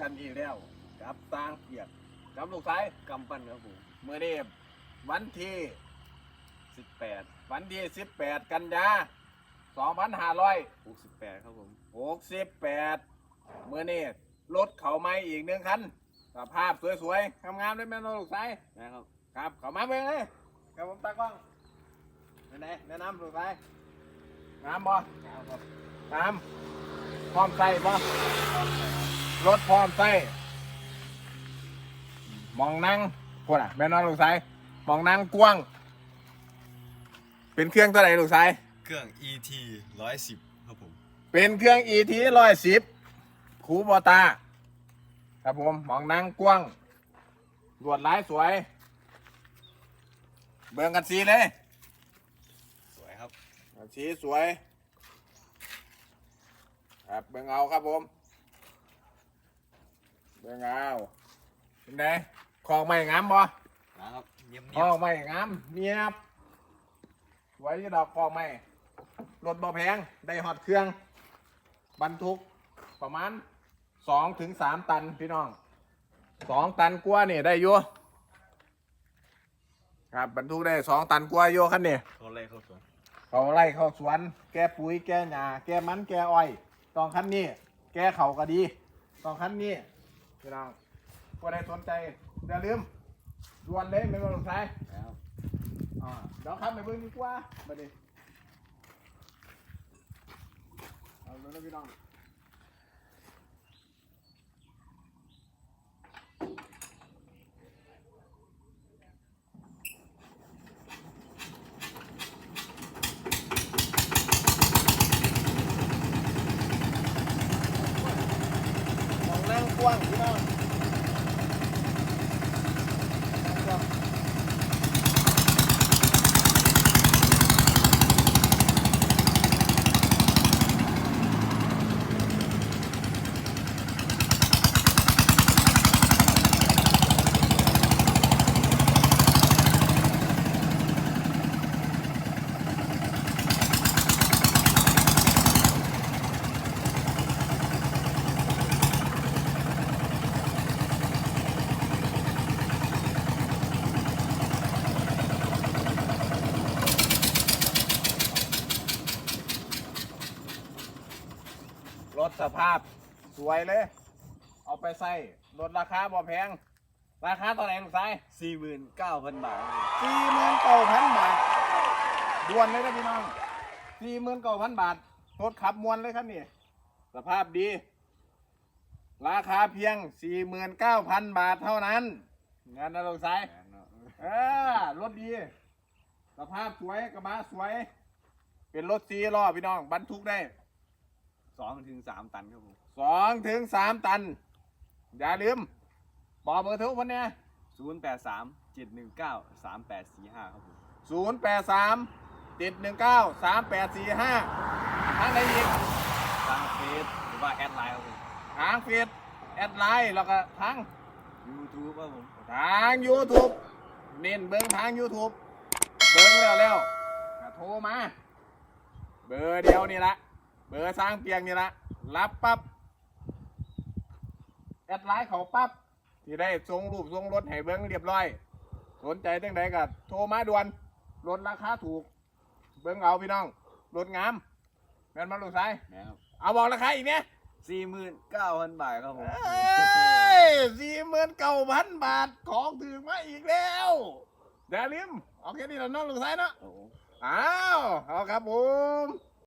กันอีกแล้วกับสร้างเกียรติกับลูกชายกำปั้นครับผมเมื่อนี้วันที่สิบแปดวันที่18 กันยา2568หกสิบแปดครับผมเมื่อนี้รถเขาไม่อีกหนึ่งคันสภาพสวยๆงามๆเลยแม่นบ่ลูกชายนะครับ ครับเขามาเบิ่งเลยครับผมตากล้องไปไหนแนะนำลูกชายงามบ่ครับงามพร้อมใส่บ่ รถพร้อมใส่มองนั่งพวกน่ะแม่นอนลูกชายมองนั่งกว้าง เป็นเครื่องตัวไหนลูกชายเครื่อง ET ร้อยสิบครับผม เป็นเครื่อง ET ร้อยสิบคูบอตา ครับผมมองนั่งกว้างลวดลายสวย เบิ่งกันสีเลย สวยครับสีสวย ครับเบิ่งเอาครับผม เบิ่งเอาเป็นไงคองไม่งามบ่นะครับเยี่ยมคเยี่อยมงไม่งามเงียบสวยที่ดอกคองไม่รถบ่แพง ได้หอดเครื่อง บรรทุกประมาณสองถึงสามตันพี่น้องสองตันกว่านี่ได้อยู่ครับบรรทุกได้สองตันกว่าอยู่คันนี้เขาไล่เข้าสวนเขาไล่เข้าสวน แก้ปุ๋ย แก้หญ้า แก้มัน แก้อ้อยต้องคันนี้ แก้เขาก็ดีต้องคันนี้ พี่น้องผู้ใดสนใจอย่าลืมด่วนเลยไม่ต้องสงสัยนะครับอ่าเดี๋ยวครับไปเบิ่งดีกว่าบัดนี้เอาเลยนะพี่น้อง มองนั่งกว้างพี่น้องนั่งกว้าง ร ถสภาพสวยเลย เอาไปใส่ลดราคาบ่แพง ราคาเท่าไหร่ลูกชายสี่หมื่นเก้าพันบาทครับผมสี่หมื่นเก้าพันบาทด่วนเลยนะพี่น้องสี่หมื่นเก้าพันบาทรถขับมวนเลยครับนี่ สภาพดี ราคาเพียงสี่หมื่นเก้าพันบาทเท่านั้น งานนะลูกชายแพงเนอะเออรถดี สภาพสวยกระบะสวย เป็นรถซีล้อพี่น้อง บรรทุกได้ สองถึงสามตันครับผมสองถึงสามตัน อย่าลืม บอกเบอร์โทรคนเนี้ยศูนย์แปดสามเจ็ดหนึ่งเก้าสามแปดสี่ห้าครับผมศูนย์แปดสามเจ็ดหนึ่งเก้าสามแปดสี่ห้าทางไหนอีกทางเฟซหรือว่าแอดไลน์ครับผมทางเฟซแอดไลน์แล้วก็ทางยูทูบครับผมทาง YouTube เน้นเบิ้งทาง YouTube เบิ้งแล้วแล้วก็โทรมา เบอร์เดียวนี่ละ เบอร์สร้างเพียงนี่ละรับปั๊บแอดไลน์เขาปั๊บที่ได้ส่งรูปส่งรถให้เบิ้งเรียบร้อย สนใจตั้งใดก็โทรมาด่วนลดราคาถูก เบิ้งเอาพี่น้องลดงามแม่นมาลูกชายนะครับเอาบอกราคาอีกเนี่ยสี่หมื่นเก้าพันบาทครับผมสี่หมื่นเก้าพันบาทของถึงมาอีกแล้วอย่าลืมเอาแค่นี้เราน้องลูกชายเนาะโอ้โหอ้าวเอาครับผม